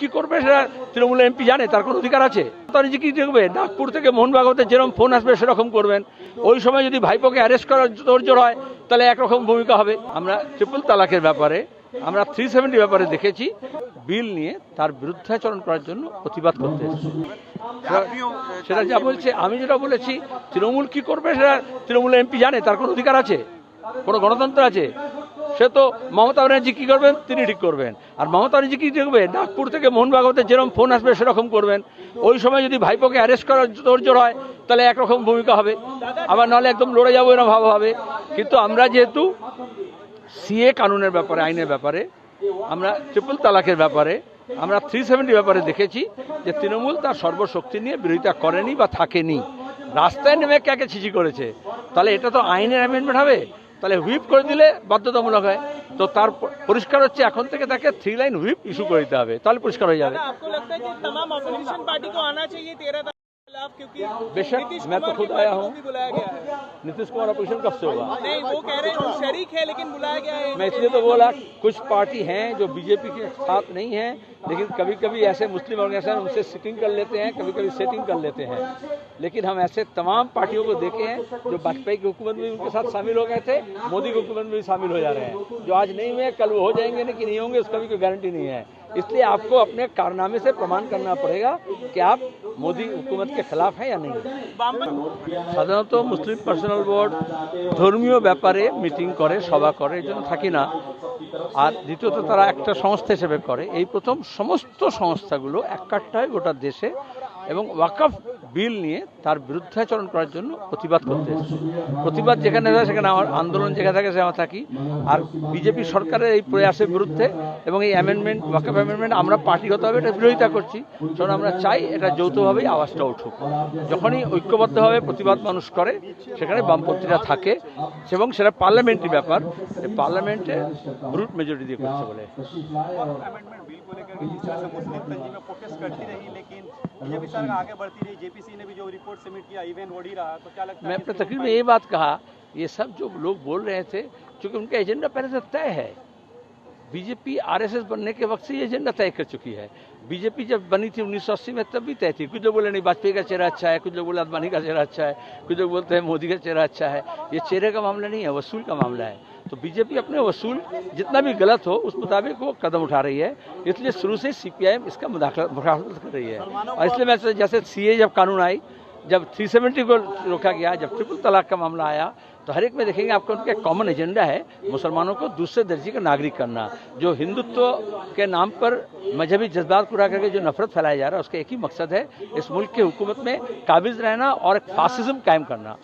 কি করবে সেটা তৃণমূল এমপি জানে তার কোনো অধিকার আছে? তার যে কি দেখবে? নাগপুর থেকে মোহন ভাগবতের যেরকম ফোন আসবে সেরকম করবেন। ওই সময় যদি ভাইপোকে অ্যারেস্ট করার তোড়জোড় হয় তাহলে একরকম ভূমিকা হবে। আমরা ট্রিপল তালাকের ব্যাপারে আমরা থ্রি সেভেন্টি ব্যাপারে দেখেছি। বিল নিয়ে তার বিরুদ্ধাচরণ করার জন্য প্রতিবাদ করতে সেটা যা বলছে আমি যেটা বলেছি তৃণমূল কি করবে সেটা তৃণমূল এমপি জানে তার কোনো অধিকার আছে? কোনো গণতন্ত্র আছে? সে তো মমতা ব্যানার্জি কি করবেন? তিনি ঠিক করবেন। আর মমতা ব্যানার্জি কি দেখবে? নাগপুর থেকে মোহন ভাগবতের যেরকম ফোন আসবে, সেরকম করবেন। ওই সময় যদি ভাইপোকে অ্যারেস্ট করার তোড়জোড় হয়, তাহলে একরকম ভূমিকা হবে। আবার নাহলে একদম লড়ে যাব এরকম ভাব হবে। কিন্তু আমরা যেহেতু সিএ কানুনের ব্যাপারে, আইনের ব্যাপারে, আমরা ট্রিপল তালাকের ব্যাপারে, আমরা থ্রি সেভেন্টি ব্যাপারে দেখেছি যে তৃণমূল তার সর্বশক্তি নিয়ে বিরোধিতা করেনি বা থাকেনি। রাস্তায় নেমে কাকে ছিচি করেছে? তাহলে এটা তো আইনের অ্যামেন্ডমেন্ট হবে। তাহলে হুইপ করে দিলে বাধ্যতামূলক হয়। তো তার পরিষ্কার হচ্ছে এখন থেকে তাকে থ্রি লাইন হুইপ ইস্যু করে দিতে হবে। তাহলে পরিষ্কার হয়ে যাবে। बेशक, मैं तो खुद आया पार्टी हूँ। नीतीश कुमार अपोजिशन कब से होगा? नहीं वो कह रहे हैं शरीक है लेकिन बुलाया गया है। मैं इसलिए तो बोला कुछ पार्टी हैं जो बीजेपी के साथ नहीं है लेकिन कभी कभी ऐसे मुस्लिम ऑर्गेनाइजेशन उनसे सिटिंग कर लेते हैं कभी कभी सेटिंग कर लेते हैं। लेकिन हम ऐसे तमाम पार्टियों को देखे हैं जो वाजपेयी की हुकूमत में उनके साथ शामिल हो गए थे मोदी की हुकूमत में भी शामिल हो जा रहे हैं। जो आज नहीं हुए कल वो हो जाएँगे नहीं कि नहीं होंगे उसका भी कोई गारंटी नहीं है। इसलिए आपको अपने कारनामे से प्रमाण करना पड़ेगा कि आप मोदी हुकूमत के खिलाफ हैं या नहीं সাধারণত মুসলিম পার্সোনাল বোর্ড ধর্মীয় ব্যাপারে মিটিং করে সভা করে এই জন্য থাকি না আর দ্বিতীয়ত তারা একটা সংস্থা হিসেবে করে এই প্রথম সমস্ত সংস্থাগুলো এক কাঠটায় গোটা দেশে এবং ওয়াকফ বিল নিয়ে তার বিরুদ্ধাচরণ করার জন্য প্রতিবাদ করতে এসেছে। প্রতিবাদ যেখানে হয় সেখানে আমার আন্দোলন যেখানে থাকে সেখানে থাকি। আর বিজেপি সরকারের এই প্রয়াসের বিরুদ্ধে এবং এই অ্যামেন্ডমেন্ট ওয়াকফ অ্যামেন্ডমেন্ট আমরা পার্টিগতভাবে এটা বিরোধিতা করছি। কারণ আমরা চাই এটা যৌথভাবেই আওয়াজটা উঠুক। যখনই ঐক্যবদ্ধভাবে প্রতিবাদ মানুষ করে সেখানে বামপন্থীরা থাকে এবং সেটা পার্লামেন্টারি ব্যাপার। এই পার্লামেন্টে ব্রুট মেজরিটি দিয়ে করছে বলে। बीजेपी सरकार आगे बढ़ती रही। जेपीसी ने भी जो रिपोर्ट सबमिट किया इवेंट वोडी रहा तो क्या लगता मैं अपने तकरीर में ये बात कहा ये सब जो लोग बोल रहे थे क्योंकि उनका एजेंडा पहले से तय है। बीजेपी आरएसएस बनने के वक्त से ये एजेंडा तय कर चुकी है। बीजेपी जब बनी थी 1980 में तब भी तय थी। कुछ लोग बोले नहीं वाजपेयी का चेहरा अच्छा है कुछ लोग बोले अदवानी का चेहरा अच्छा है कुछ लोग बोलते हैं मोदी का चेहरा अच्छा है। ये चेहरे का मामला नहीं है वसूल का मामला है। तो बीजेपी अपने वसूल जितना भी गलत हो उस मुताबिक वो कदम उठा रही है। इसलिए शुरू से सीपीआईएम इसका मुखालत कर रही है। और इसलिए मैं जैसे सीए जब कानून आई जब 370 को रोका गया जब ट्रिपल तलाक का मामला आया तो हर एक में देखेंगे आपका उनका कॉमन एजेंडा है मुसलमानों को दूसरे दर्जे का नागरिक करना। जो हिंदुत्व के नाम पर मजहबी जज्बात पूरा करके जो नफरत फैलाया जा रहा है उसका एक ही मकसद है इस मुल्क की हुकूमत में काबिज रहना और एक फासिज्म कायम करना।